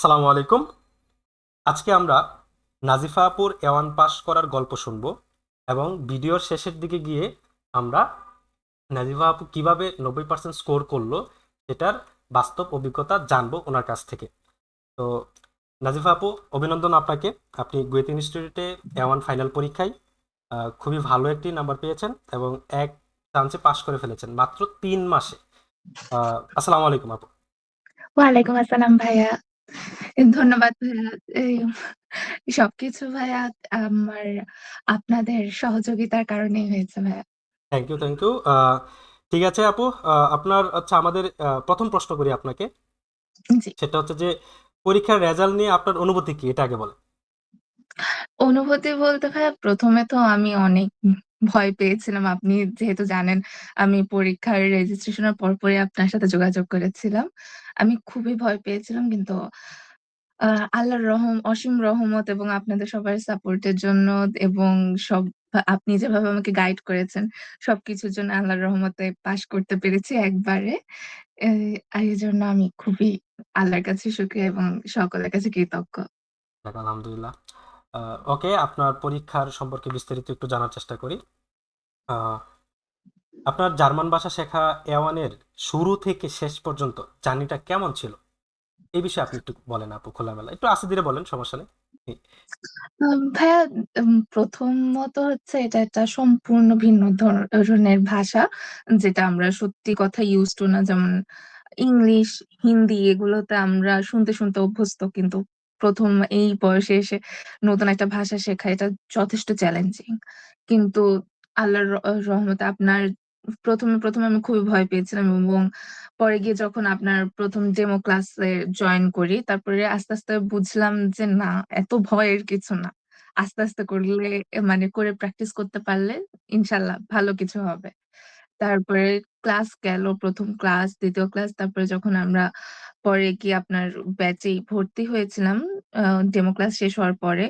সালামু আলাইকুম। আজকে আমরা নাজিফা আপুর এওয়ান পাস করার গল্প শুনব এবং ভিডিওর শেষের দিকে গিয়ে আমরা নাজিফা কীভাবে নব্বই পার্সেন্ট স্কোর করল সেটার বাস্তব অভিজ্ঞতা জানব ওনার কাছ থেকে। তো নাজিফা আপু, অভিনন্দন আপনাকে। আপনি গুয়েত ইনস্টিটিউটে এওয়ান ফাইনাল পরীক্ষায় খুবই ভালো একটি নাম্বার পেয়েছেন এবং এক চান্সে পাশ করে ফেলেছেন মাত্র তিন মাসে। আসসালামু আলাইকুম আপু। ওয়ালাইকুম আসসালাম ভাইয়া। ধন্যবাদ ভাইয়া। এই সবকিছু ভাইয়া আমার আপনাদের সহযোগিতার কারণেই হয়েছে ভাইয়া। থ্যাংক ইউ থ্যাংক ইউ ঠিক আছে আপু। আপনার আচ্ছা আমাদের প্রথম প্রশ্ন করি আপনাকে। সেটা হচ্ছে যে পরীক্ষার রেজাল্ট নিয়ে আপনার অনুভূতি কি? এটা আগে বলেন। অনুভূতি বলতে ভাইয়া প্রথমে তো আমি অনেক ভয় পেয়েছিলাম। আপনি যেহেতু জানেন, আমি পরীক্ষার রেজিস্ট্রেশনের পরপরই আপনার সাথে যোগাযোগ করেছিলাম। আমি খুবই ভয় পেয়েছিলাম কিন্তু আল্লাহর রহম, অসীম রহমত এবং আপনাদের সবার সাপোর্টের জন্য এবং সব, আপনি যেভাবে আমাকে গাইড করেছেন, সবকিছুর জন্য আল্লাহর রহমতে পাশ করতে পেরেছি একবারে। এই জন্য আমি খুবই আল্লাহর কাছে শুকরিয়া এবং সকলের কাছে কৃতজ্ঞ। আলহামদুলিল্লাহ। ওকে আপনার পরীক্ষার সম্পর্কে বিস্তারিত একটু জানার চেষ্টা করি। আপনার জার্মান ভাষা শেখা এওয়ানের শুরু থেকে শেষ পর্যন্ত জার্নিটা কেমন ছিল? এই বিষয়ে আপনি একটু বলেন আপু, খোলামেলা। একটু আস্তে ধীরে বলেন, সমস্যা নেই। ভাইয়া প্রথমত হচ্ছে এটা একটা সম্পূর্ণ ভিন্ন ধরনের ভাষা, যেটা আমরা সত্যি কথা ইউজ টু না। যেমন ইংলিশ, হিন্দি, এগুলোতে আমরা শুনতে শুনতে অভ্যস্ত, কিন্তু প্রথম এই বয়সে এসে নতুন একটা ভাষা শেখা, এটা যথেষ্ট চ্যালেঞ্জিং কিন্তু আল্লাহর রহমতে আপনার প্রথমে প্রথমে আমি খুবই ভয় পেয়েছিলাম এবং পরে গিয়ে যখন আপনার প্রথম ডেমো ক্লাসে জয়েন করি, তারপরে আস্তে আস্তে বুঝলাম যে না, এত ভয়ের কিছু না। আস্তে আস্তে করলে মানে করে প্র্যাকটিস করতে পারলে ইনশাল্লাহ ভালো কিছু হবে। তারপরে ক্লাস গেল, প্রথম ক্লাস দ্বিতীয় ক্লাস তারপরে যখন আমরা পরে গিয়ে আপনার ব্যাচেই ভর্তি হয়েছিলাম ডেমো ক্লাস শেষ হওয়ার পরে।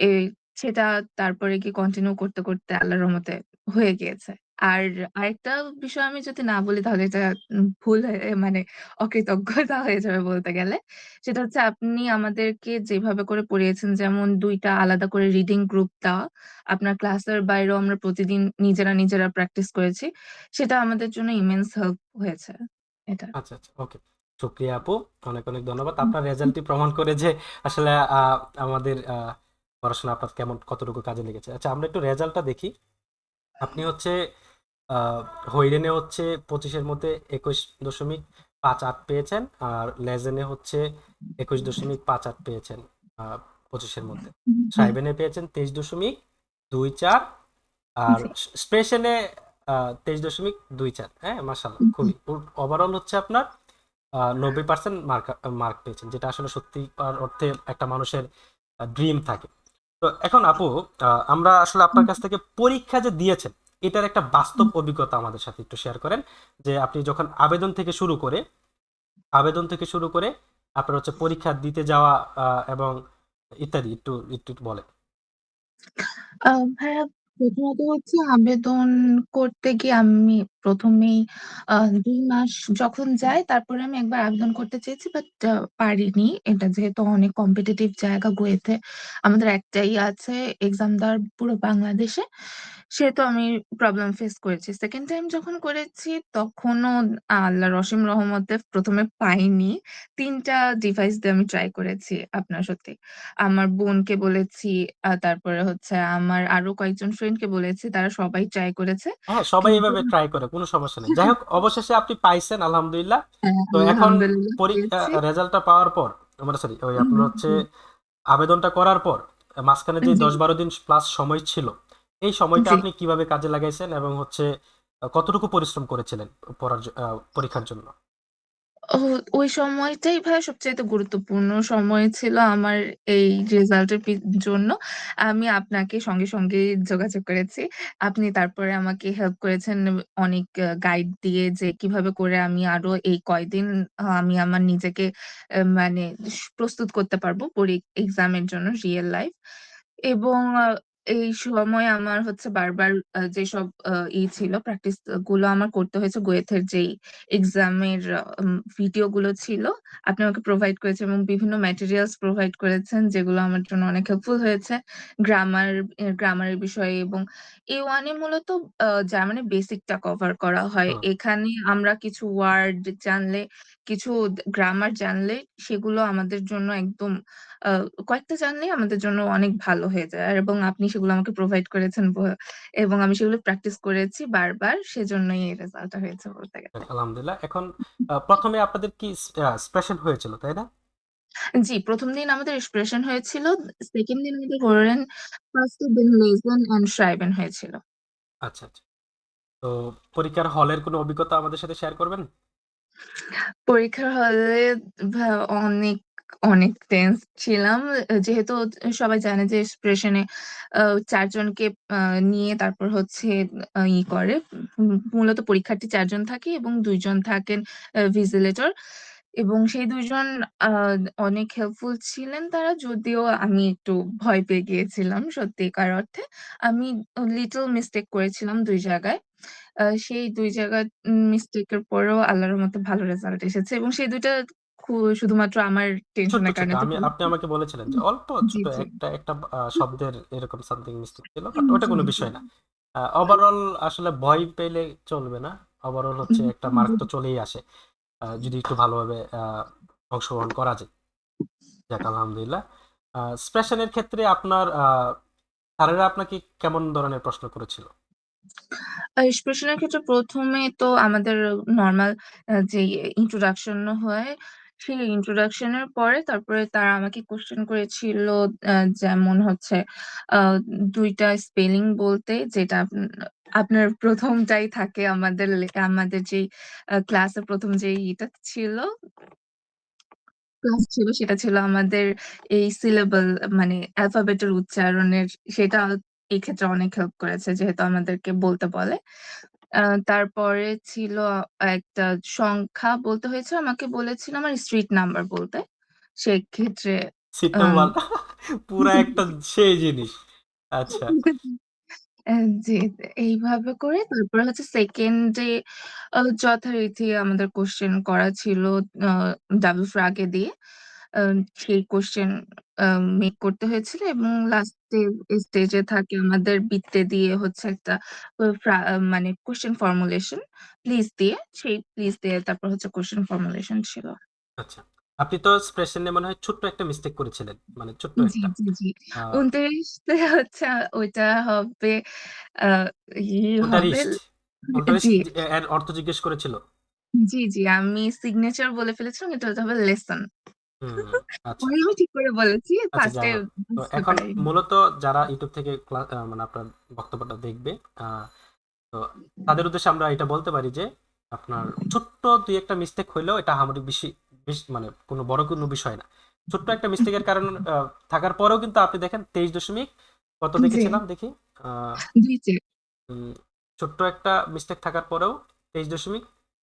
এই সেটা তারপরে গিয়ে কন্টিনিউ করতে করতে আল্লাহর রহমতে হয়ে গিয়েছে। আর আরেকটা বিষয় আমি যদি না বলি, তাহলে এটা ভুল হয়ে মানে অকৃতজ্ঞতা হয়ে যাবে বলতে গেলে। সেটা হচ্ছে আপনি আমাদেরকে যেভাবে করে পড়িয়েছেন, যেমন দুইটা আলাদা করে রিডিং গ্রুপ দেওয়া। আপনার ক্লাসের বাইরেও আমরা প্রতিদিন নিজেরা নিজেরা প্র্যাকটিস করেছি। সেটা আমাদের জন্য ইমেন্স হেল্প হয়েছে, এটা। আচ্ছা আচ্ছা ওকে শুক্রিয়া আপু অনেক অনেক ধন্যবাদ। আপনার রেজাল্টটি প্রমাণ করে যে আসলে আমাদের পড়াশোনা আপনার কেমন কতটুকু কাজে লেগেছে। আচ্ছা আমরা একটু রেজাল্টটা দেখি। আপনি হচ্ছে আহ, হৈরেনে হচ্ছে পঁচিশের মধ্যে একুশ দশমিক পাঁচ আট পেয়েছেন আর লেজেনে হচ্ছে একুশ দশমিক পাঁচ আট পেয়েছেন আহ, পঁচিশের মধ্যে। সাইবেনে পেয়েছেন তেইশ দশমিক দুই চার আর। স্পেশালে তেইশ দশমিক দুই চার হ্যাঁ মাসাল্লাহ খুবই। ওভারঅল হচ্ছে আপনার নব্বই পার্সেন্ট মার্ক মার্ক পেয়েছেন, যেটা আসলে সত্যি অর্থে একটা মানুষের ড্রিম থাকে। তো এখন আপু আমরা আসলে আপনার কাছ থেকে পরীক্ষা যে দিয়েছেন, এটার একটা বাস্তব অভিজ্ঞতা আমাদের সাথে একটু শেয়ার করেন, যে আপনি যখন আবেদন থেকে শুরু করে, আবেদন থেকে শুরু করে আপনার হচ্ছে পরীক্ষা দিতে যাওয়া এবং ইত্যাদি একটু একটু বলেন। ভাইয়া, প্রথমত হচ্ছে আবেদন করতে গিয়ে আমি প্রথমেই দুই মাস যখন যাই তারপরে আমি একবার আবেদন করতে চেয়েছি বাট পারিনি। এটা যেহেতু অনেক কম্পিটিটিভ জায়গা গুয়েতে আমাদের একটাই আছে এক্সাম দেওয়ার পুরো বাংলাদেশে সেহেতু আমি প্রবলেম ফেস করেছি। সেকেন্ড টাইম যখন করেছি তখনও আল্লাহ রসিম রহমতে প্রথমে পাইনি। তিনটা ডিভাইস দিয়ে আমি ট্রাই করেছি আপনার সত্যি। আমার বোনকে বলেছি তারপরে হচ্ছে আমার আরও কয়েকজন ফ্রেন্ডকে বলেছি তারা সবাই ট্রাই করেছে। হ্যাঁ সবাই এভাবে ট্রাই করে কোনো সমস্যা নেই। যাই হোক অবশেষে আপনি পাইছেন আলহামদুলিল্লাহ। হ্যাঁ, তো এখন পরীক্ষা রেজাল্টটা পাওয়ার পর মানে সরি ওই আপনার হচ্ছে আবেদনটা করার পর মাঝখানে যে দশ বারো দিন প্লাস সময় ছিল এই সময়টা আপনি কীভাবে কাজে লাগাইছেন এবং হচ্ছে কতটুকু পরিশ্রম করেছিলেন পড়ার পরীক্ষার জন্য? ও, ওই সময়টাই ভাই সবচাইতে গুরুত্বপূর্ণ সময় ছিল আমার এই রেজাল্টের জন্য। আমি আপনাকে সঙ্গে সঙ্গে যোগাযোগ করেছি। আপনি তারপরে আমাকে হেল্প করেছেন অনেক গাইড দিয়ে যে কীভাবে করে আমি আরও এই কয়দিন আমি আমার নিজেকে মানে প্রস্তুত করতে পারব পরী এক্সামের জন্য রিয়েল লাইফ এবং এই সময় আমার হচ্ছে বারবার যেসব ই ছিল প্র্যাকটিসগুলো আমার করতে হয়েছে গোয়েথের যেই এক্সামের ভিডিও গুলো ছিল, আপনি আমাকে প্রোভাইড করেছেন এবং বিভিন্ন ম্যাটেরিয়ালস প্রোভাইড করেছেন যেগুলো আমার জন্য অনেক হেল্পফুল হয়েছে। গ্রামার গ্রামারের বিষয়ে এবং A1 এ মূলত আ জার্মানির বেসিকটা কভার করা হয়। এখানে আমরা কিছু ওয়ার্ড জানলে, কিছু গ্রামার জানলে সেগুলো আমাদের জন্য একদম কয়েকটা জানলেই আমাদের জন্য অনেক ভালো হয়ে যায়। আর এবং আপনি সেগুলো আমাকে প্রোভাইড করেছেন এবং আমি সেগুলো প্র্যাকটিস করেছি বারবার। সেজন্যই এই রেজাল্টটা হয়েছে বলতে গেলে। আলহামদুলিল্লাহ। এখন আ ১ম এ আপনাদের কি স্পেশাল হয়েছিল, তাই না? জি, ১ম দিন আমাদের এক্সপ্রেশন হয়েছিল। সেকেন্ড দিন আমাদের Hören, 1st দিন Lesen and Schreiben হয়েছিল। আচ্ছা, আচ্ছা। তো পরীক্ষার হলের কোনো অভিজ্ঞতা আমাদের সাথে শেয়ার করবেন? পরীক্ষার হলে অনেক, অনেক টেন্স ছিলাম। যেহেতু সবাই জানে যে এক্সপ্রেশন ৪ নিয়ে তারপর হচ্ছে ই করে। মূলত পরীক্ষার্থী ৪ জন থাকে এবং দুইজন থাকেন ভিজিলেটর এবং সেই ২ জন অনেক হেল্পফুল ছিলেন তারা। যদিও আমি একটু ভয় পেয়ে গিয়েছিলাম সত্যিকার অর্থে। আমি লিটল মিস্টেক করেছিলাম দুই জায়গায়। সেই দুই জায়গার মিস্টেকের পরেও আল্লাহর রহমতে ভালো রেজাল্ট এসেছে এবং সেই ২ টা খু শুধুমাত্র আমার টেনশনের কারণে আমি আপনি আমাকে বলেছিলেন যে অল্প ছোট। একটা, একটা শব্দের এরকম সামথিং মিস্টেক ছিল। বাট ওটা কোনো বিষয় না। ওভারঅল আসলে ভয় পেলে চলবে না। ওভারঅল হচ্ছে একটা মার্ক তো চলেই আসে। যদি একটু ভালোভাবে অংশগ্রহণ করা যায়। যাক আলহামদুলিল্লাহ। আ স্পেশাল ক্ষেত্রে আপনার স্যারেরা আপনাকে কেমন ধরনের প্রশ্ন করেছিল? আ ক্ষেত্রে প্রথমে তো আমাদের নর্মাল যে ইন্ট্রোডাকশন হয়, সেই ইন্ট্রোডাকশন এর পরে তারপরে তারা আমাকে কোয়েশ্চেন করেছিল যেমন হচ্ছে ২ স্পেলিং বলতে যেটা আপ, আপনার প্রথমটাই থাকে আমাদের আমাদের আ ক্লাসে ১ম যেই ইটা ছিল ক্লাস ছিল সেটা ছিল আমাদের এই সিলেবল মানে অ্যালফাবেটের উচ্চারণের, সেটা এই ক্ষেত্রে অনেক হেল্প করেছে যেহেতু আমাদেরকে বলতে বলে। আ তারপরে ছিল একটা সংখ্যা বলতে হয়েছে। আমাকে বলেছিল আমার স্ট্রিট নাম্বার বলতে। সেক্ষেত্রে সিট আম নাম্বার পুরা একটা সেই জিনিস। আচ্ছা। জি, এইভাবে করে তারপরে হচ্ছে 2nd ডে আ যথারীতি আমাদের কোয়েশ্চেন করা ছিল আ ডাবল ফ্রাগে দিয়ে। আ সেই কোয়েশ্চেন মেক করতে হয়েছিল এবং লাস্টে স্টেজে থাকে আমাদের বৃত্তে দিয়ে হচ্ছে একটা মানে কোয়েশ্চেন ফর্মুলেশন প্লিজ দিয়ে সেই প্লিজ দিয়ে তারপর হচ্ছে কোয়েশ্চেন ফর্মুলেশন ছিল। আচ্ছা। আপনি তো এক্সপ্রেশন মনে হয় ছোট্ট একটা মিস্টেক করেছিলেন। মানে ছোট্ট জি, একটা। জি, জি। ২৯ হচ্ছে ওইটা হবে। এর অর্থ জিজ্ঞেস করেছিল? জি, জি। আমি সিগনেচার বলে ফেলেছিলাম। এটা হবে লেসন। হুম, আচ্ছা, আচ্ছা। ঠিক করে বলেছি। আচ্ছা 1st যাই হোক। তো বুঝতে এখন পারিনি। মূলত যারা YouTube থেকে ক্লা মানে আপনার বক্তব্যটা দেখবে, আ তো তাদের উদ্দেশ্যে আমরা এটা বলতে পারি যে, আপনার ছোট্ট ২ ১ টা মিস্টেক হইলেও এটা আহামরি বেশি বেশ মানে কোনো বড় কোনো বিষয় না। ছোট্ট একটা মিস্টেকের কারণ আ থাকার পরেও কিন্তু আপনি দেখেন ২৩ দশমিক কত জি। দেখেছিলাম দেখি? আ জি, জি। উম ছোট্ট একটা মিস্টেক থাকার পরেও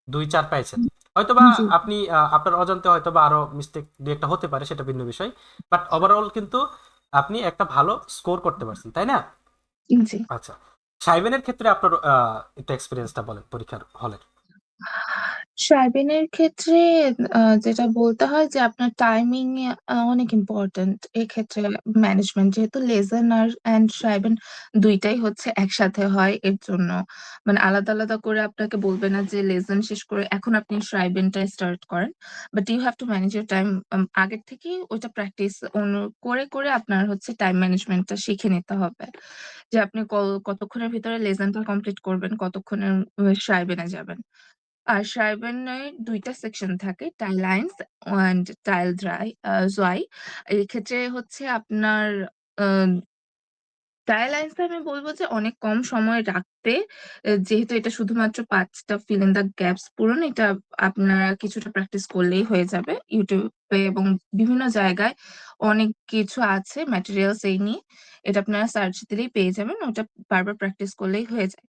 ২৩.২৪ পেয়েছেন। হয়তোবা বা আপনি আপনার অজান্তে হয়তোবা আরও মিস্টেক দুই একটা হতে পারে সেটা ভিন্ন বিষয়। বাট ওভারঅল কিন্তু আপনি একটা ভালো স্কোর করতে পারছেন, তাই না? আচ্ছা। সাইবেনের ক্ষেত্রে আপনার একটু এক্সপেরিয়েন্সটা বলেন পরীক্ষার হলের। সাইবেনের ক্ষেত্রে যেটা বলতে হয় যে আপনার টাইমিং অনেক ইম্পোর্টেন্ট এক্ষেত্রে ম্যানেজমেন্ট যেহেতু লেসন আর অ্যান্ড সাইবেন ২ টাই হচ্ছে একসাথে হয় এর জন্য মানে আলাদা, আলাদা করে আপনাকে বলবে না যে লেসন শেষ করে এখন আপনি সাইবেনটা স্টার্ট করেন। But you have to manage your time আগের থেকেই ওইটা প্র্যাকটিস করে, করে আপনার হচ্ছে টাইম ম্যানেজমেন্টটা শিখে নিতে হবে। যে আপনি কতক্ষণের ভিতরে লেসনটা কমপ্লিট করবেন, কতক্ষণের ও সাইবেনে যাবেন। আর সাইবেনের ২ টা সেকশন থাকে টাইল 1 অ্যান্ড টাইল 3 আ 2 এক্ষেত্রে হচ্ছে আপনার টাইল 1 টা আমি বলব যে অনেক কম সময় রাখতে যেহেতু এটা শুধুমাত্র ৫ টা ফিল ইন দ্য গ্যাপস পূরণ, এটা আপনারা কিছুটা প্র্যাকটিস করলেই হয়ে যাবে। ইউটিউবে এবং বিভিন্ন জায়গায় অনেক কিছু আছে ম্যাটেরিয়ালস এই নিয়ে। এটা আপনারা সার্চ দিলেই পেয়ে যাবেন। ওটা বারবার প্র্যাকটিস করলেই হয়ে যায়।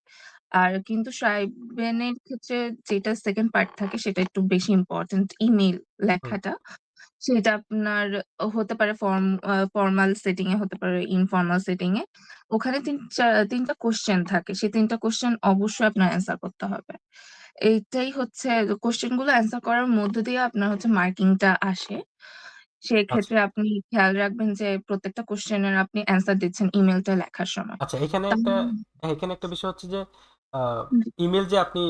আর কিন্তু সাইবেনের ক্ষেত্রে যেটা সেকেন্ড পার্ট থাকে সেটা একটু বেশি ইম্পোর্টেন্ট ইমেল লেখাটা। সেটা আপনার হতে পারে ফর্ম ফরমাল সেটিং এ হতে পারে ইনফর্মাল সেটিং এ। ওখানে ৩ চা ৩ টা কোয়েশ্চেন থাকে। সেই তিনটা কোশ্চেন অবশ্যই আপনার অ্যান্সার করতে হবে। এইটাই হচ্ছে কোয়েশ্চেনগুলো অ্যান্সার করার মধ্য দিয়ে আপনার হচ্ছে মার্কিংটা আসে। আচ্ছা। সেক্ষেত্রে আপনি খেয়াল রাখবেন যে প্রত্যেকটা কোয়েশ্চেনের আপনি অ্যান্সার দিচ্ছেন ইমেইলটা লেখার সময়। আচ্ছা এখানে একটা এখানে একটা বিষয় হচ্ছে যে জি। যে আপনি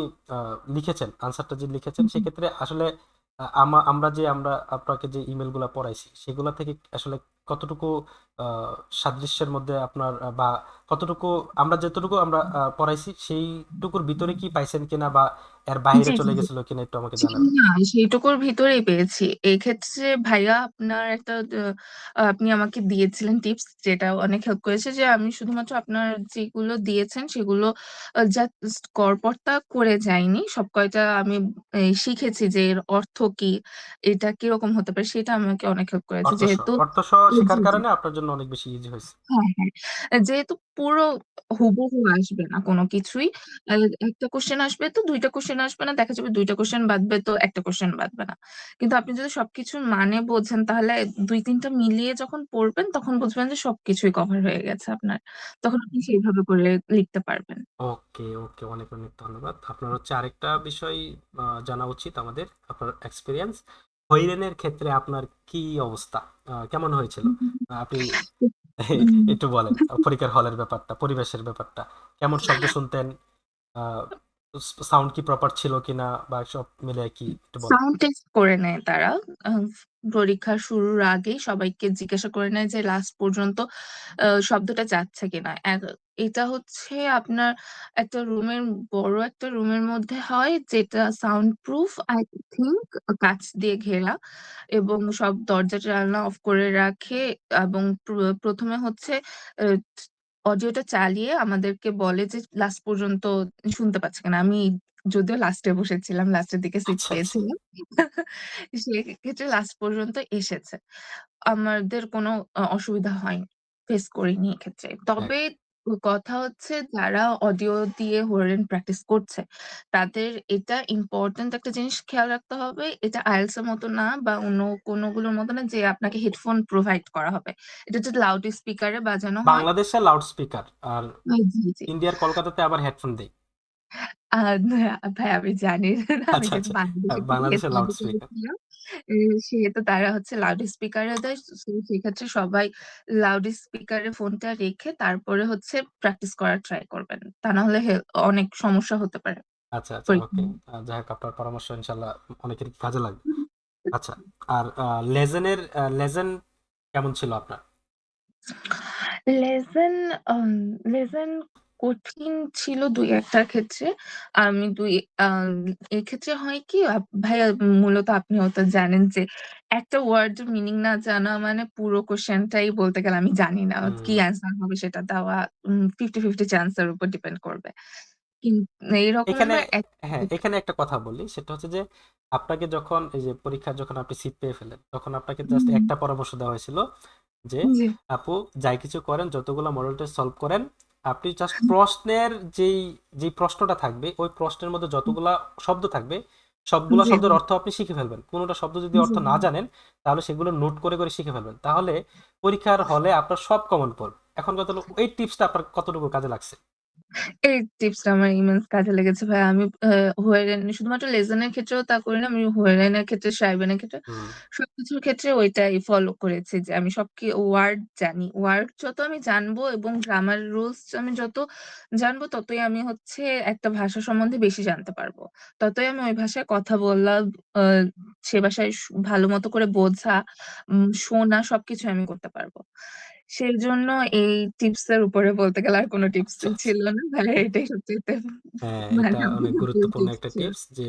লিখেছেন, আনসারটা যে লিখেছেন। সেক্ষেত্রে আসলে আমরা যে আমরা আপনাকে যে ইমেইলগুলা পড়াইছি সেগুলা থেকে আসলে কতটুকু সাদৃশ্যের মধ্যে আপনার বা কতটুকু আমরা যতটুকু আমরা পড়াইছি সেইটুকুর ভিতরে কি পাইছেন কিনা বা এর জি, চলে গেছিল কিনা একটু আমাকে জি, জানাবেন? না সেইটুকুর ভিতরেই পেয়েছি। এক্ষেত্রে ভাইয়া আপনার একটা আপনি আমাকে দিয়েছিলেন টিপস যেটা অনেক হেল্প করেছে যে আমি শুধুমাত্র আপনার যেগুলো দিয়েছেন সেগুলো জাস্ট গড়পড়তা করে যাইনি। সব কয়টা আমি শিখেছি যে এর অর্থ কি? এটা কীরকম হতে পারে? সেটা আমাকে অনেক হেল্প করেছে। যেহেতু অর্থসহ জি, শেখার কারণে আপনার জন্য অনেক বেশি ইজি হইছে। হ্যাঁ, হ্যাঁ। যেহেতু পুরো হুবহু আসবে না কোন কিছুই। একটা কোয়েশ্চেন আসবে তো ২ টা কোয়েশ্চেন আসবে না। দেখা যাবে ২ টা কোয়েশ্চেন বাদবে তো ১ টা কোয়েশ্চেন বাদবে না। কিন্তু আপনি যদি সবকিছুর মানে বোঝেন তাহলে ২-৩ টা মিলিয়ে যখন পড়বেন তখন বুঝবেন যে সবকিছুই কভার হয়ে গেছে আপনার। তখন আপনি সেইভাবে করে লিখতে পারবেন। ওকে, ওকে। অনেক, অনেক ধন্যবাদ। আপনার হচ্ছে আরেকটা বিষয় জানা উচিত আমাদের, আপনার এক্সপেরিয়েন্স। হৈরেনের ক্ষেত্রে আপনার কি অবস্থা? কেমন হয়েছিল? আপনি একটু বলেন। পরীক্ষার হলের ব্যাপারটা, পরিবেশের ব্যাপারটা। কেমন শব্দ শুনতেন? সাউন্ড কি প্রপার ছিল কিনা বা সব মিলায় কি একটু বলেন? সাউন্ড টেস্ট করে নেয় তারা। পরীক্ষা শুরুর আগেই সবাইকে জিজ্ঞাসা করে নেয় যে লাস্ট পর্যন্ত শব্দটা যাচ্ছে কিনা। এটা হচ্ছে আপনার একটা রুমের, বড় একটা রুমের মধ্যে হয় যেটা সাউন্ড প্রুফ আই থিংক কাঁচ দিয়ে ঘেরা এবং সব দরজা-জানালা অফ করে রাখে এবং প্রথমে হচ্ছে অডিওটা চালিয়ে আমাদেরকে বলে যে লাস্ট পর্যন্ত শুনতে পাচ্ছে কিনা। আমি যদিও লাস্টে বসেছিলাম, লাস্টের দিকে সিট আচ্ছা, আচ্ছা। পেয়েছিলাম। সেক্ষেত্রে লাস্ট পর্যন্ত এসেছে। আমাদের কোনো অ অসুবিধা হয়নি। ফেস করিনি এক্ষেত্রে। হ্যাঁ, তবে কথা হচ্ছে যারা অডিও দিয়ে হোরেন প্র্যাকটিস করছে, তাদের এটা ইম্পর্টেন্ট একটা জিনিস খেয়াল রাখতে হবে। এটা IELTS এর মতো না বা অন্য কোনগুলোর মতো না যে আপনাকে হেডফোন প্রোভাইড করা হবে। এটা যদি লাউড স্পিকারে বাজানো হয় বাংলাদেশে লাউড স্পিকার আর জি, জি। ইন্ডিয়ার কলকাতাতে আবার হেডফোন দেই। আ ভাই আমি জানি না। আমি আচ্ছা, যেহেতু আচ্ছা। আ বাংলাদেশে থেকে লাউড স্পিকার। করেছিলাম, এ সেহেতু তারা হচ্ছে লাউড স্পিকারে দেয়। সো সেক্ষেত্রে সবাই লাউড স্পিকারে ফোনটা রেখে তারপরে হচ্ছে প্র্যাকটিস করার ট্রাই করবেন। তা না হলে হে অনেক সমস্যা হতে পারে আচ্ছা, আচ্ছা। ওকে। পরীক্ষায়। আ যাই হোক আপনার পরামর্শ ইনশাআল্লাহ অনেকেরই কাজে লাগবে। আচ্ছা। আর আ লেজেনের আ লেজেন কেমন ছিল আপনার? লেসন আম লেসন কঠিন ছিল ২-১ টার ক্ষেত্রে। আমি ২ আম এক্ষেত্রে হয় কি ভাইয়া মূলত আপনি হয়তো জানেন যে একটা ওয়ার্ডের মিনিং না জানা মানে পুরো কোয়েশ্চেনটাই বলতে গেলে আমি জানি না। কি অ্যান্সার হবে সেটা দেওয়া ফিফটি ফিফটি চান্সের উপর ডিপেন্ড করবে। এখানে হ্যাঁ, এখানে একটা কথা বলি। সেটা হচ্ছে যে আপনাকে যখন এই যে পরীক্ষায় যখন আপনি সিট পেয়ে ফেলেন, তখন আপনাকে জাস্ট একটা পরামর্শ দেওয়া হয়েছিল যে, "আপু যাই কিছু করেন, যতগুলা মডেল টেস্ট সলভ করেন, আপনি জাস্ট প্রশ্নের যেই, যে প্রশ্নটা থাকবে, ওই প্রশ্নের মধ্যে যতগুলা শব্দ থাকবে, সবগুলো শব্দের অর্থ আপনি শিখে ফেলবেন। কোনোটা শব্দ যদি অর্থ না জানেন, তাহলে সেগুলো নোট করে, করে শিখে ফেলবেন। তাহলে পরীক্ষার হলে আপনার সব কমন পড়বে।" এখন কথা হলো এই টিপসটা আপনার কতটুকু কাজে লাগছে? এই টিপসটা আমার ইমেন্স কাজে লেগেছে ভাই। আমি আ হোয়েরেন শুধুমাত্র লেসনের ক্ষেত্রেও তা করি না। আমি হোয়েরেনের ক্ষেত্রে, সাইবেনের ক্ষেত্রে হুম, সবকিছুর ক্ষেত্রে ওইটাই ফলো করেছি যে আমি সব কি ওয়ার্ড জানি। ওয়ার্ড যত আমি জানব এবং গ্রামার রুলস আমি যত জানব ততই আমি হচ্ছে একটা ভাষা সম্বন্ধে বেশি জানতে পারব। ততই আমি ওই ভাষায় কথা বলা, আ সে ভাষায় সু ভালোমতো করে বোঝা, উম শোনা সবকিছু আমি করতে পারব। সেজন্য এই টিপস এর উপরে বলতে গেলে আর কোন টিপস আচ্ছা। ছিল না। ভাই এটাই সবচাইতে হ্যাঁ, মানে এটা অনেক গুরুত্বপূর্ণ একটা। টিপস যে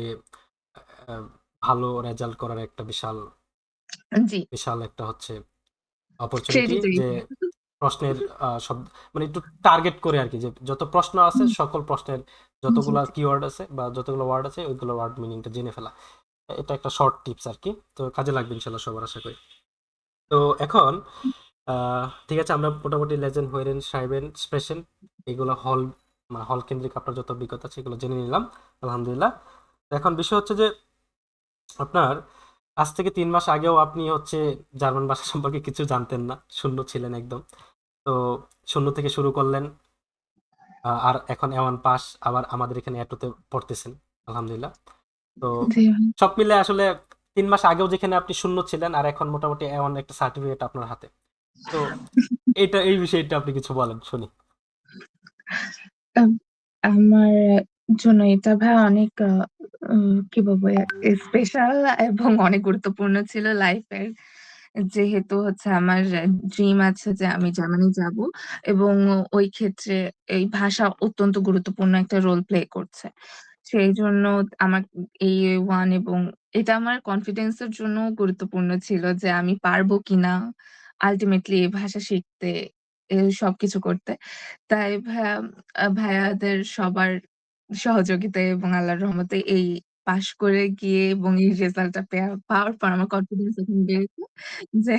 ভালো রেজাল্ট করার একটা বিশাল, জি, বিশাল একটা হচ্ছে অপরচুনিটি ক্রেডিট যে প্রশ্নের আ শব মানে একটু টার্গেট করে আর কি যে যত প্রশ্ন আছে সকল প্রশ্নের জি, যতগুলা। কিওয়ার্ড আছে বা যতগুলো ওয়ার্ড আছে ওইগুলো ওয়ার্ড মিনিংটা জেনে ফেলা। এটা একটা শর্ট টিপস আরকি। তো কাজে লাগবে ইনশাল্লাহ সবার আশা করি। তো এখন ঠিক আছে আমরা মোটামুটি লেজেন্ড, হোয়েরেন, সাইবেন, স্পেশাল এগুলো হল মানে হল কেন্দ্রিক আপনার যত অভিজ্ঞতা আছে এগুলো জেনে নিলাম। আলহামদুলিল্লাহ। এখন বিষয় হচ্ছে যে আপনার আজ থেকে তিন মাস আগেও আপনি হচ্ছে জার্মান ভাষা সম্পর্কে কিছু জানতেন না। শূন্য ছিলেন একদম। তো শূন্য থেকে শুরু করলেন। আর এখন A1 পাস আবার আমাদের এখানে এটোতে পড়তেছেন। আলহামদুলিল্লাহ। তো সব মিলে আসলে তিন মাস আগেও যেখানে আপনি শূন্য ছিলেন আর এখন মোটামুটি A1 একটা সার্টিফিকেট আপনার হাতে। তো এটা, এই বিষয়টা আপনি কিছু বলেন, শুনি। আমার জন্য এটা ভাই অনেক কি বলব স্পেশাল এবং অনেক গুরুত্বপূর্ণ ছিল লাইফের। যেহেতু হচ্ছে আমার ড্রিম আছে যে আমি জার্মানি যাব এবং ওই ক্ষেত্রে এই ভাষা অত্যন্ত গুরুত্বপূর্ণ একটা রোল প্লে করছে। সেই জন্য আমার এই ওয়ান এবং এটা আমার কনফিডেন্স জন্য গুরুত্বপূর্ণ ছিল যে আমি পারব কিনা আল্টিমেটলি ভাষা শিখতে, সবকিছু করতে। তাই ভাইয়াদের সবার সহযোগিতায় এবং আল্লাহর রহমতে এই পাস করে গিয়ে এবং এই রেজাল্টটা পাওয়ার পর আমার কনফিডেন্স এখন বেড়েছে যে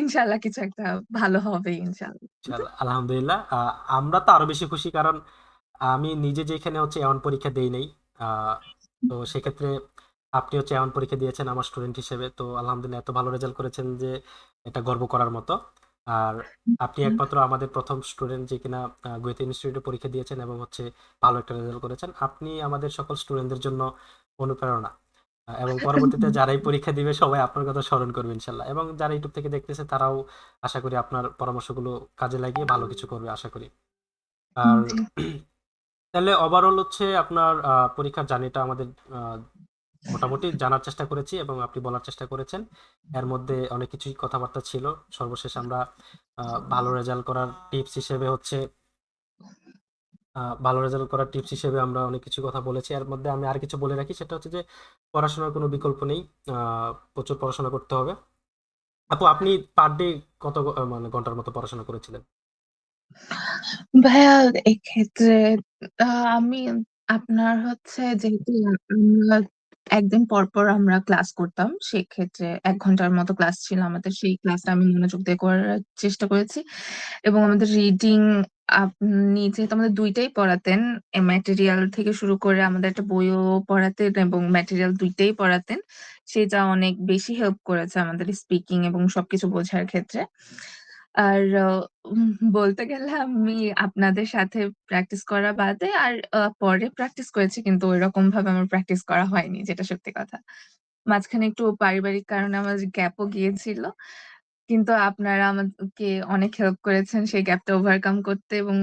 ইনশাআল্লাহ কিছু একটা ভালো হবে। ইনশাআল্লাহ আলহামদুলিল্লাহ। আমরা তো আরও বেশি খুশি কারণ আমি নিজে যেখানে হচ্ছে A1 পরীক্ষা দেই নাই। তো সেক্ষেত্রে আপনি হচ্ছে এমন পরীক্ষা দিয়েছেন আমার স্টুডেন্ট হিসেবে। তো আলহামদুলিল্লাহ এত ভালো রেজাল্ট করেছেন যে এটা গর্ব করার মতো। আর আপনি একমাত্র আমাদের ১ম স্টুডেন্ট যে কিনা গোয়েতে ইনস্টিটিউটে পরীক্ষা দিয়েছেন এবং হচ্ছে ভালো একটা রেজাল্ট করেছেন। আপনি আমাদের সকল স্টুডেন্টদের জন্য অনুপ্রেরণা। এবং পরবর্তীতে যারাই পরীক্ষা দিবে সবাই আপনার কথা স্মরণ করবে ইনশাআল্লাহ। এবং যারা ইউটিউব থেকে দেখতেছে তারাও আশা করি আপনার পরামর্শগুলো কাজে লাগিয়ে ভালো কিছু করবে আশা করি। আর তাহলে ওভারঅল হচ্ছে আপনার পরীক্ষার জার্নিটা আমাদের মোটামুটি জানার চেষ্টা করেছি এবং আপনি বলার চেষ্টা করেছেন। এর মধ্যে অনেক কিছুই কথাবার্তা ছিল। সর্বশেষ আমরা ভালো রেজাল্ট করার টিপস হিসেবে হচ্ছে ভালো রেজাল্ট করার টিপস হিসেবে আমরা অনেক কিছু কথা বলেছি। এর মধ্যে আমি আর কিছু বলে রাখি, সেটা হচ্ছে যে পড়াশোনার কোনো বিকল্প নেই। প্রচুর পড়াশোনা করতে হবে। আপু, আপনি পার ডে কত মানে ঘণ্টার মতো পড়াশোনা করেছিলেন? ভাইয়া, এক্ষেত্রে আমি, আপনার হচ্ছে যেহেতু একদিন পর, পর আমরা ক্লাস করতাম। সেক্ষেত্রে ১ ঘণ্টার মতো ক্লাস ছিল আমাদের। সেই ক্লাসটা আমি মনোযোগ দিয়ে করার চেষ্টা করেছি। এবং আমাদের রিডিং আপনি যেহেতু আমাদের ২ টাই পড়াতেন, ম্যাটেরিয়াল থেকে শুরু করে আমাদের একটা বইও পড়াতেন এবং ম্যাটেরিয়াল ২ টাই পড়াতেন। সেটা অনেক বেশি হেল্প করেছে আমাদের স্পিকিং এবং সবকিছু বোঝার ক্ষেত্রে। আর উম বলতে গেলে আমি আপনাদের সাথে প্র্যাকটিস করা বাদে আর আ পরে প্র্যাকটিস করেছি কিন্তু ঐরকমভাবে আমার প্র্যাকটিস করা হয়নি যেটা সত্যি কথা। মাঝখানে একটু পারিবারিক কারণে আমার গ্যাপও গিয়েছিল। কিন্তু আপনারা আমাকে অনেক হেল্প করেছেন সেই গ্যাপটা ওভারকাম করতে এবং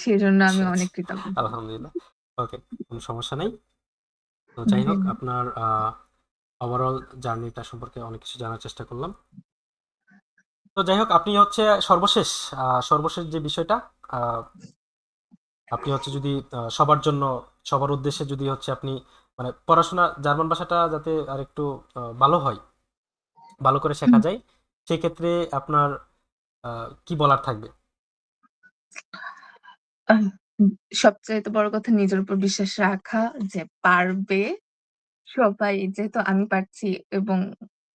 সেজন্য আমি আচ্ছা, অনেক আচ্ছা। কৃতজ্ঞ। আলহামদুলিল্লাহ। ওকে, কোন সমস্যা নাই। তো যাই জি হোক আপনার আ ওভারঅল জার্নিটা সম্পর্কে অনেক কিছু জানার চেষ্টা করলাম। তো যাই হোক আপনি হচ্ছে সর্বশেষ সর্বশেষ যে বিষয়টা আপনি হচ্ছে যদি সবার জন্য সবার উদ্দেশ্যে যদি হচ্ছে আপনি মানে পড়াশোনা জার্মান ভাষাটা যাতে আরেকটু আ ভালো হয়, ভালো করে শেখা। যায়, সেক্ষেত্রে আপনার কি বলার থাকবে? সবচাইতে বড় কথা নিজের উপর বিশ্বাস রাখা যে পারবে সবাই যেহেতু আমি পারছি এবং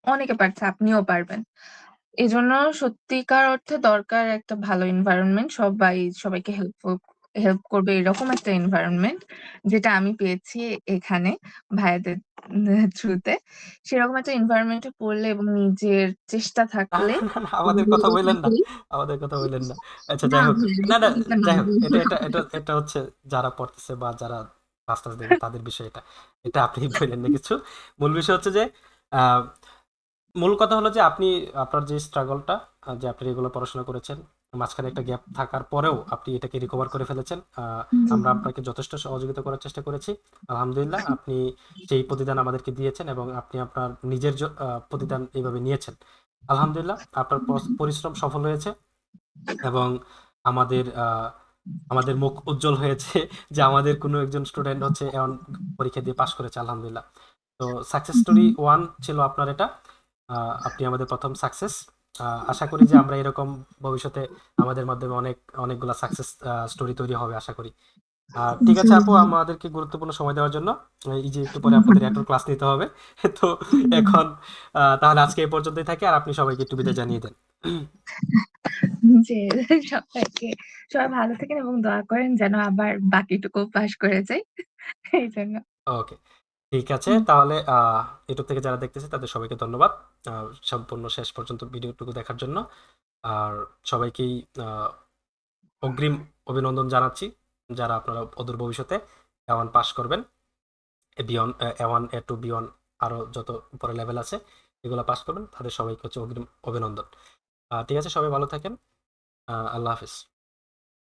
অনেকে পারছে, আপনিও পারবেন। এজন্য সত্যিকার অর্থে দরকার একটা ভালো এনভায়রনমেন্ট। সবাই সবাইকে হেল্পফুল হেল্প করবে এরকম একটা এনভায়রনমেন্ট যেটা আমি পেয়েছি এখানে ভাইয়াদের থ্রুতে। সেরকম একটা এনভায়রনমেন্ট পড়লে এবং নিজের চেষ্টা থাকলে আমাদের কথা বইলেন না। আমাদের কথা বইলেন না। আচ্ছা যাই হোক। না, না, এটা যাই হোক। এটা এটা এটা এটা হচ্ছে যারা পড়তেছে বা যারা মাস্টার্স দিবে তাদের বিষয় এটা। এটা আপনি বইলেন না কিছু। মূল বিষয় হচ্ছে যে মূল কথা হলো যে আপনি আপনার যে স্ট্রাগলটা যে আপনি রেগুলার পড়াশোনা করেছেন, মাঝখানে একটা গ্যাপ থাকার পরেও আপনি এটাকে রিকভার করে ফেলেছেন। আমরা আপনাকে যথেষ্ট সহযোগিতা করার চেষ্টা করেছি। আলহামদুলিল্লাহ আপনি সেই প্রতিদান আমাদেরকে দিয়েছেন এবং আপনি আপনার নিজের প্রতিদান এইভাবে নিয়েছেন। আলহামদুলিল্লাহ আপনার পরিশ্রম সফল হয়েছে এবং আমাদের আমাদের মুখ উজ্জ্বল হয়েছে যে আমাদের কোনো একজন স্টুডেন্ট হচ্ছে এমন পরীক্ষা দিয়ে পাশ করেছে আলহামদুলিল্লাহ। তো সাকসেস স্টোরি ওয়ান ছিল আপনার এটা। আপনি আমাদের ১ম সাকসেস। আশা করি যে আমরা এরকম ভবিষ্যতে আমাদের মাধ্যমে অনেক অনেকগুলা সাকসেস স্টোরি তৈরি হবে আশা করি। আ ঠিক আছে আপু আমাদেরকে গুরুত্বপূর্ণ সময় দেওয়ার জন্য। এই যে একটু পরে আপনাদের এন্টর ক্লাস নিতে হবে। তো এখন তাহলে আজকে এই পর্যন্তই থাকি আর আপনি সবাইকে একটু বিদায় জানিয়ে দেন। জি, সবাইকে সবাই ভালো থাকেন এবং দোয়া করেন যেন আবার বাকিটুকু পাস করে যাই। এই জন্য ওকে। ঠিক আছে তাহলে ইউটিউব থেকে যারা দেখতেছে তাদের সবাইকে ধন্যবাদ সম্পূর্ণ শেষ পর্যন্ত ভিডিওটুকু দেখার জন্য। আর সবাইকেই অগ্রিম অভিনন্দন জানাচ্ছি যারা আপনারা অদূর ভবিষ্যতে এ ওয়ান পাস করবেন। বিয়ন A one A two B one আরও যত উপরে লেভেল আছে এগুলো পাস করবেন তাদের সবাইকে হচ্ছে অগ্রিম অভিনন্দন। ঠিক আছে সবাই ভালো থাকেন। আল্লাহ হাফিজ।